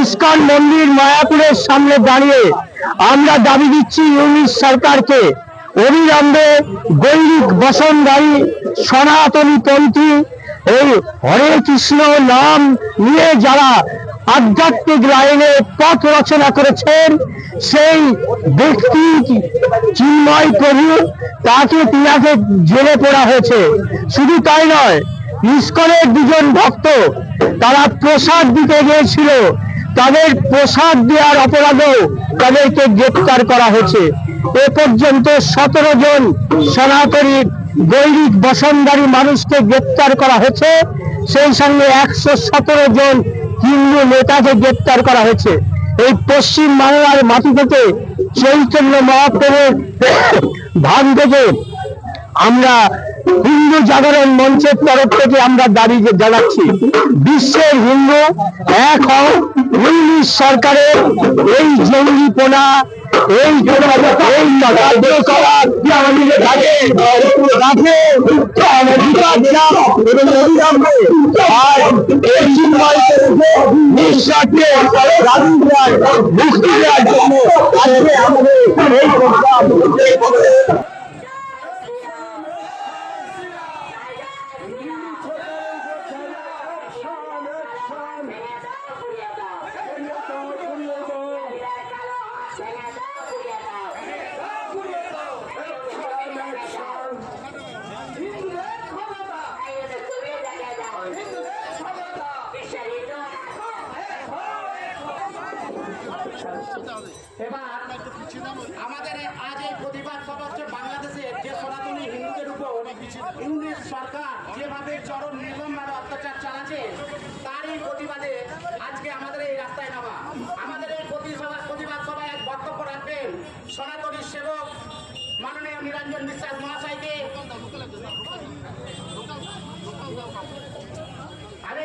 ISKCON মন্দির মায়াপুরের সামনে দাঁড়িয়ে আমরা দাবি দিচ্ছি ইউনিশ সরকারকে। অবিলম্বে গৈরিক বসনদারী সনাতনী পন্থী এই হরে কৃষ্ণ নাম নিয়ে যারা আধ্যাত্মিক লাইনে পথ রচনা করেছেন, সেই ব্যক্তি চিন্ময় প্রভু, তাকে তিনাকে জেলে পড়া হয়েছে। শুধু তাই নয়, ইস্কনের দুজন ভক্ত, তারা প্রসাদ দিতে গিয়েছিল। তাদের প্রসাদ দেওয়ার অপরাধেও তাদেরকে গ্রেপ্তার করা হয়েছে। এ পর্যন্ত সতেরো জন সনাতনী গৈরিক বসনদারী মানুষকে গ্রেপ্তার করা হয়েছে। সেই সঙ্গে একশো সতেরো জন হিন্দু নেতাকে গ্রেপ্তার করা হয়েছে। এই পশ্চিম বাংলার মাটি থেকে চৈতন্য মহাপ্রভুর ধান থেকে আমরা হিন্দু জাগরণ মঞ্চের তরফ থেকে আমরা দাবি জানাচ্ছি, বিশ্বের হিন্দু এক হও ইংলিশ সরকারের এই জঙ্গিপনা এই এই আর আমাদের এই প্রোগ্রাম এবার আমাদের আজ এই প্রতিবাদ সভা হচ্ছে বাংলাদেশের যে সনাতনী হিন্দুদের উপর ইংরেজ সরকার যেভাবে চরম নির্মমভাবে অত্যাচার চালাচ্ছে তারই প্রতিবাদে আজকে আমাদের এই রাস্তায় নামা। আমাদের এই প্রতিসভা প্রতিবাদ সভায় এক বক্তব্য রাখবেন সনাতনী সেবক মাননীয় নিরঞ্জন বিশ্বাস মহাশয়কে। আমি